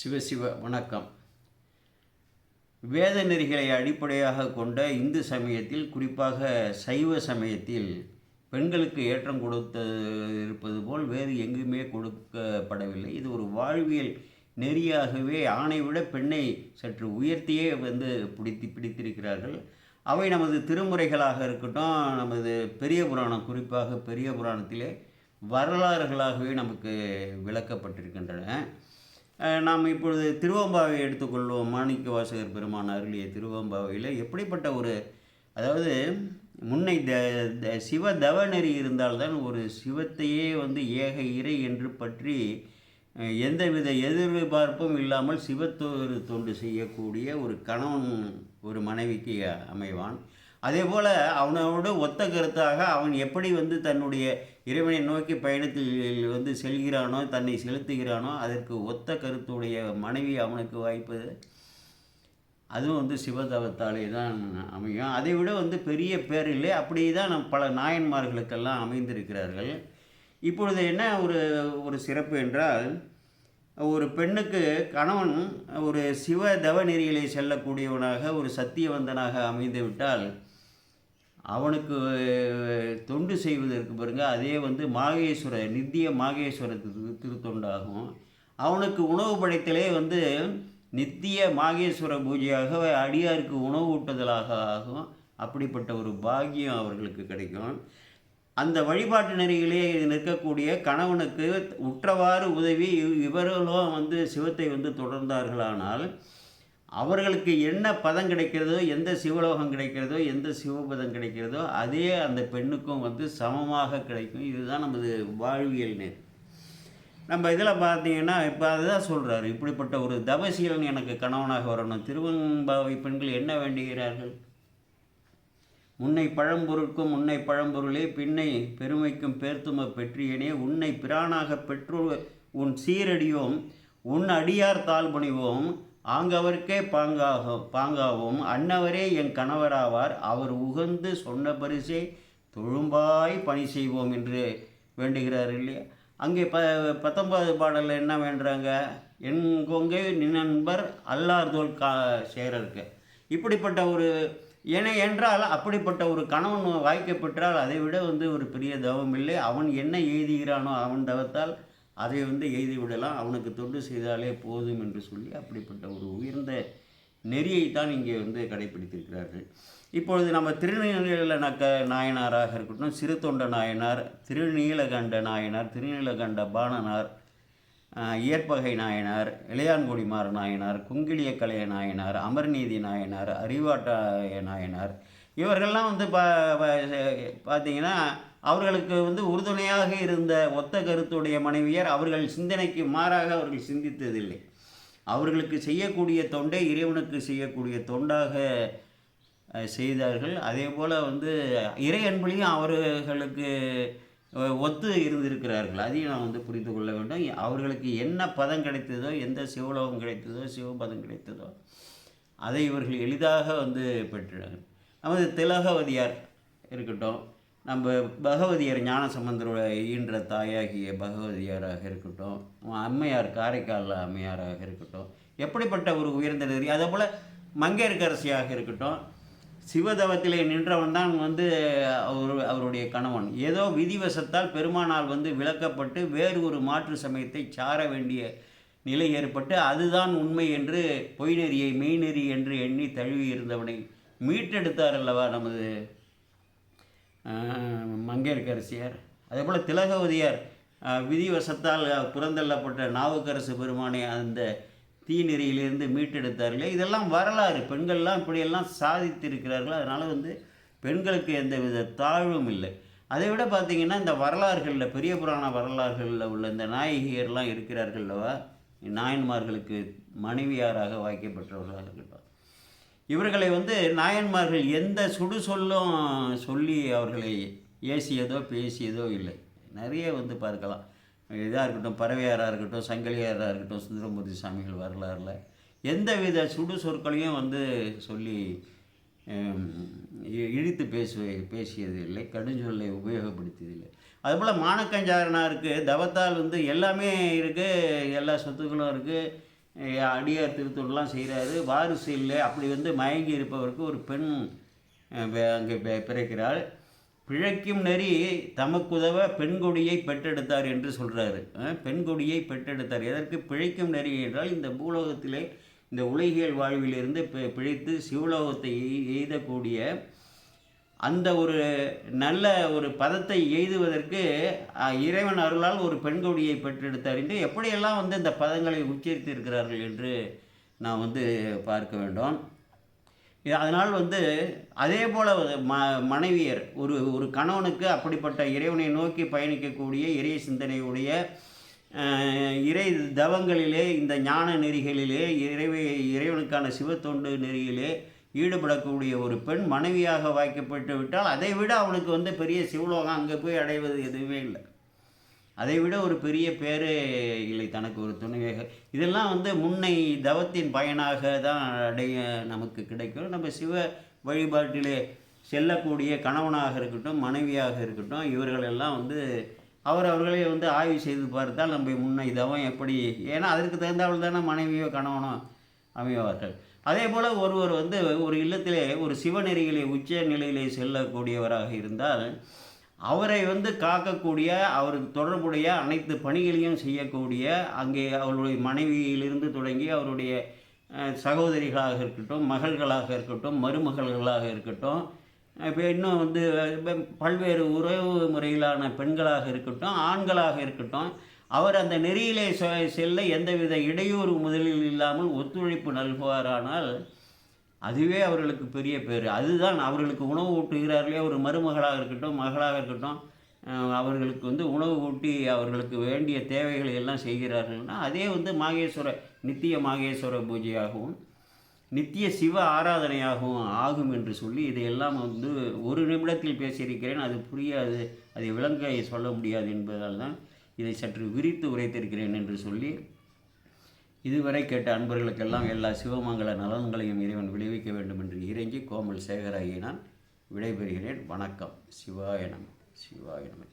சிவசிவ வணக்கம். வேத நெறிகளை அடிப்படையாக கொண்ட இந்து சமயத்தில் குறிப்பாக சைவ சமயத்தில் பெண்களுக்கு ஏற்றம் கொடுத்த இருப்பது போல் வேறு எங்குமே கொடுக்கப்படவில்லை. இது ஒரு வாழ்வியல் நெறியாகவே ஆணை விட பெண்ணை சற்று உயர்த்தியே வந்து பிடித்து பிடித்திருக்கிறார்கள். அவை நமது திருமுறைகளாக இருக்கட்டும் நமது பெரிய புராணம் குறிப்பாக பெரிய புராணத்திலே வரலாறுகளாகவே நமக்கு விளக்கப்பட்டிருக்கின்றன. நாம் இப்பொழுது திருவம்பாவை எடுத்துக்கொள்வோம். மாணிக்க வாசகர் பெருமான் அருளிய திருவம்பாவையில் எப்படிப்பட்ட ஒரு அதாவது முன்னை த த சிவ தவநெறி இருந்தால்தான் ஒரு சிவத்தையே வந்து ஏக இறை என்று பற்றி எந்தவித எதிர்பார்ப்பும் இல்லாமல் சிவத்தொரு தொண்டு செய்யக்கூடிய ஒரு கணவன் ஒரு மனைவிக்கு அமைவான். அதே போல் அவனோடு ஒத்த கருத்தாக அவன் எப்படி வந்து தன்னுடைய இறைவனை நோக்கி பயணத்தில் வந்து செல்கிறானோ தன்னை செலுத்துகிறானோ அதற்கு ஒத்த கருத்துடைய மனைவி அவனுக்கு வாய்ப்பது அதுவும் வந்து சிவதவத்தாலே தான் அமையும். அதை விட வந்து பெரிய பேர் இல்லை. அப்படி தான் நம் பல நாயன்மார்களுக்கெல்லாம் அமைந்திருக்கிறார்கள். இப்பொழுது என்ன ஒரு ஒரு சிறப்பு என்றால் ஒரு பெண்ணுக்கு கணவன் ஒரு சிவ தவ நெறியிலே செல்லக்கூடியவனாக ஒரு சத்தியவந்தனாக அமைந்து விட்டால் அவனுக்கு செய்வதற்கு பாருங்கள் அதே வந்து மாகேஸ்வர நித்திய மாகேஸ்வர திரு திருத்தொண்டாகும். அவனுக்கு உணவு படைத்தலே வந்து நித்திய மாகேஸ்வர பூஜையாக அடியாருக்கு உணவு ஊட்டுதலாக ஆகும். அப்படிப்பட்ட ஒரு பாக்கியம் அவர்களுக்கு கிடைக்கும். அந்த வழிபாட்டு நெறியிலே நிற்கக்கூடிய கணவனுக்கு உற்றவாறு உதவி இவ்- இவர்களும் வந்து சிவத்தை வந்து தொடர்ந்தார்களானால் அவர்களுக்கு என்ன பதம் கிடைக்கிறதோ எந்த சிவலோகம் கிடைக்கிறதோ எந்த சிவபதம் கிடைக்கிறதோ அதே அந்த பெண்ணுக்கும் வந்து சமமாக கிடைக்கும். இதுதான் நமது வாழ்வியல் நேர் நம்ம இதில் பார்த்தீங்கன்னா இப்போ அதுதான் சொல்கிறாரு இப்படிப்பட்ட ஒரு தவசீலன் எனக்கு கணவனாக வரணும். திருவம்பாவை பெண்கள் என்ன வேண்டுகிறார்கள்? முன்னை பழம்பொருட்கும் முன்னை பழம்பொருளே பின்னை பெருமைக்கும் பேர்த்தும பெற்றியனே உன்னை பிரானாக பெற்று உன் சீரடியோம் உன் அடியார் தாழ்பணிவோம் ஆங்கவர்க்கே பாங்காக பாங்காகவும் அன்னவரே என் கணவராவார். அவர் உகந்து சொன்ன பரிசே தொழும்பாய் பணி செய்வோம் என்று வேண்டுகிறார் இல்லையா? அங்கே ப பத்தொன்பது பாடலில் என்ன வேண்டுறாங்க? என் கொங்கை நினன்பர் அல்லார்தோல் கா சேரருக்கு. இப்படிப்பட்ட ஒரு ஏன என்றால் அப்படிப்பட்ட ஒரு கணவன் வாய்க்கப்பெற்றால் அதை விட வந்து ஒரு பெரிய தவம் இல்லை. அவன் என்ன எழுதுகிறானோ அவன் தவத்தால் அதை வந்து எய்தி விடலாம் அவனுக்கு தொண்டு செய்தாலே போதும் என்று சொல்லி அப்படிப்பட்ட ஒரு உயர்ந்த நெறியை தான் இங்கே வந்து கடைபிடித்திருக்கிறார்கள் இப்பொழுது நம்ம திருநீலநக்க நாயனாராக இருக்கட்டும் சிறுத்தொண்ட நாயனார் திருநீலகண்ட நாயனார் திருநீலகண்ட பாணனார் இயற்பகை நாயனார் இளையான்குடிமார் நாயனார் குங்கிலிய கலைய நாயனார் அமர்நீதி நாயனார் அறிவாட்டாய நாயனார் இவர்கள்லாம் வந்து பா- பார்த்தீங்கன்னா அவர்களுக்கு வந்து உறுதுணையாக இருந்த ஒத்த கருத்துடைய மனைவியர் அவர்கள் சிந்தனைக்கு மாறாக அவர்கள் சிந்தித்ததில்லை. அவர்களுக்கு செய்யக்கூடிய தொண்டை இறைவனுக்கு செய்யக்கூடிய தொண்டாக செய்தார்கள். அதே போல் வந்து இறை அன்புலையும் அவர்களுக்கு ஒத்து இருந்திருக்கிறார்கள். அதையும் நான் வந்து புரிந்து கொள்ள வேண்டும். அவர்களுக்கு என்ன பதம் கிடைத்ததோ எந்த சிவலோகம் கிடைத்ததோ சிவபதம் கிடைத்ததோ அதை இவர்கள் எளிதாக வந்து பெற்றார்கள் நமது திலகவதியார் இருக்கட்டும் நம்ம பகவதியர் ஞானசம்பந்தரோட ஈன்ற தாயாகிய பகவதியாராக இருக்கட்டும் அம்மையார் காரைக்கால் அம்மையாராக இருக்கட்டும் எப்படிப்பட்ட ஒரு உயர்ந்த நெறி அதே போல் மங்கையர்கரசியாக இருக்கட்டும் சிவதவத்திலே நின்றவன் தான் வந்து அவர் அவருடைய கணவன். ஏதோ விதிவசத்தால் பெருமானால் வந்து விளக்கப்பட்டு வேறு ஒரு மாற்று சமயத்தை சார வேண்டிய நிலை ஏற்பட்டு அதுதான் உண்மை என்று பொய்நெறியை மெய்நெறி என்று எண்ணி தழுவி இருந்தவனை மீட்டெடுத்தார் அல்லவா நமது மங்கையர்கரசியார் மங்கையர்க்கரசியார். அதே போல் திலகவதியார் விதிவசத்தால் புறந்தள்ளப்பட்ட நாவுக்கரசு பெருமானை அந்த தீநெறியிலிருந்து மீட்டெடுத்தார்களே. இதெல்லாம் வரலாறு. பெண்கள்லாம் இப்படியெல்லாம் சாதித்திருக்கிறார்கள். அதனால் வந்து பெண்களுக்கு எந்த வித தாழ்வும் இல்லை. அதை விட பார்த்தீங்கன்னா இந்த வரலாறுகளில் பெரிய புராண வரலாறுகளில் உள்ள இந்த நாயகியர்லாம் இருக்கிறார்கள் அல்லவா? நாயன்மார்களுக்கு மனைவியாராக வாய்க்கப்பட்டவர்களாக இருக்கட்டும். இவர்களை வந்து நாயன்மார்கள் எந்த சுடு சொல்லும் சொல்லி அவர்களை ஏசியதோ பேசியதோ இல்லை. நிறைய வந்து பார்க்கலாம். இதாக இருக்கட்டும் பறவையாராக இருக்கட்டும் சங்கலியாராக இருக்கட்டும் சுந்தரமூர்த்தி சாமிகள் வரலாறுல எந்தவித சுடு சொற்களையும் வந்து சொல்லி இ- இழித்து பேசுவ பேசியது இல்லை கடுஞ்சொல்லை உபயோகப்படுத்தியதில்லை. அதுபோல் மானக்கஞ்சாரனாருக்கு தவத்தால் வந்து எல்லாமே இருக்குது எல்லா சொத்துக்களும் இருக்குது அடியார் திருத்தொண்டெலாம் செய்கிறாரு வாரிசு இல்லை அப்படி வந்து மயங்கி இருப்பவருக்கு ஒரு பெண் அங்கே பிறக்கிறாள். பிழைக்கும் நெறி தமக்குதவ பெண்கொடியை பெற்றெடுத்தார் என்று சொல்கிறாரு பெண்கொடியை பெற்றெடுத்தார். எதற்கு பிழைக்கும் நெறி என்றால் இந்த பூலோகத்திலே இந்த உலகியல் வாழ்விலிருந்து பி- பிழைத்து சிவலோகத்தை எய்தக்கூடிய அந்த ஒரு நல்ல ஒரு பதத்தை எய்துவதற்கு இறைவன் அருளால் ஒரு பெண்கொடியை பெற்றெடுத்தார் என்று எப்படியெல்லாம் வந்து இந்த பதங்களை உச்சரித்து இருக்கிறார்கள் என்று நான் வந்து பார்க்க வேண்டும். அதனால் வந்து அதே போல் ம மனைவியர் ஒரு ஒரு கணவனுக்கு அப்படிப்பட்ட இறைவனை நோக்கி பயணிக்கக்கூடிய இறை சிந்தனையுடைய இறை தவங்களிலே இந்த ஞான நெறிகளிலே இறைவை இறைவனுக்கான சிவத்தொண்டு நெறியிலே ஈடுபடக்கூடிய ஒரு பெண் மனைவியாக வாய்க்கப்பட்டு விட்டால் அதை விட அவனுக்கு வந்து பெரிய சிவலோகம் அங்கே போய் அடைவது எதுவுமே இல்லை. அதை விட ஒரு பெரிய பேரு இல்லை தனக்கு ஒரு துணையாக இதெல்லாம் வந்து முன்னை தவத்தின் பயனாக தான் அடைய நமக்கு கிடைக்கும். நம்ம சிவ வழிபாட்டிலே செல்லக்கூடிய கணவனாக இருக்கட்டும் மனைவியாக இருக்கட்டும் இவர்களெல்லாம் வந்து அவர் அவர்களே வந்து ஆய்வு செய்து பார்த்தால் நம்ம முன்னை தவம் எப்படி? ஏன்னா அதற்கு தகுந்தாவில் தானே மனைவியோ கணவனோ அமைவார்கள். அதே போல் ஒருவர் வந்து ஒரு இல்லத்திலே ஒரு சிவநெறிகளை உச்ச நிலையிலே செல்லக்கூடியவராக இருந்தால் அவரை வந்து காக்கக்கூடிய அவருக்கு தொடர்புடைய அனைத்து பணிகளையும் செய்யக்கூடிய அங்கே அவருடைய மனைவியிலிருந்து தொடங்கி அவருடைய சகோதரிகளாக இருக்கட்டும் மகள்களாக இருக்கட்டும் மருமகள்களாக இருக்கட்டும் இப்போ இன்னும் வந்து பல்வேறு உறவு முறையிலான பெண்களாக இருக்கட்டும் ஆண்களாக இருக்கட்டும் அவர் அந்த நெறியிலே செ- செல்ல எந்தவித இடையூறு முதலில் இல்லாமல் ஒத்துழைப்பு நல்குவாரானால் அதுவே அவர்களுக்கு பெரிய பேர் அதுதான் அவர்களுக்கு உணவு ஊட்டுகிறார்களே ஒரு மருமகளாக இருக்கட்டும் மகளாக இருக்கட்டும் அவர்களுக்கு வந்து உணவு ஊட்டி அவர்களுக்கு வேண்டிய தேவைகளை எல்லாம் செய்கிறார்கள்னா அதே வந்து மாகேஸ்வர நித்திய மாகேஸ்வர பூஜையாகவும் நித்திய சிவ ஆராதனையாகவும் ஆகும் என்று சொல்லி இதையெல்லாம் வந்து ஒரு நிமிடத்தில் பேசியிருக்கிறேன். அது புரியாது அதை விளங்க சொல்ல முடியாது என்பதால் தான் இதை சற்று விரித்து உரைத்திருக்கிறேன் என்று சொல்லி இதுவரை கேட்ட அன்பர்களுக்கெல்லாம் எல்லா சிவமங்கல நலன்களையும் இறைவன் விளைவிக்க வேண்டும் என்று இறைஞ்சி கோமல் சேகராகி நான் விடைபெறுகிறேன். வணக்கம். சிவாயணம் சிவாயணம்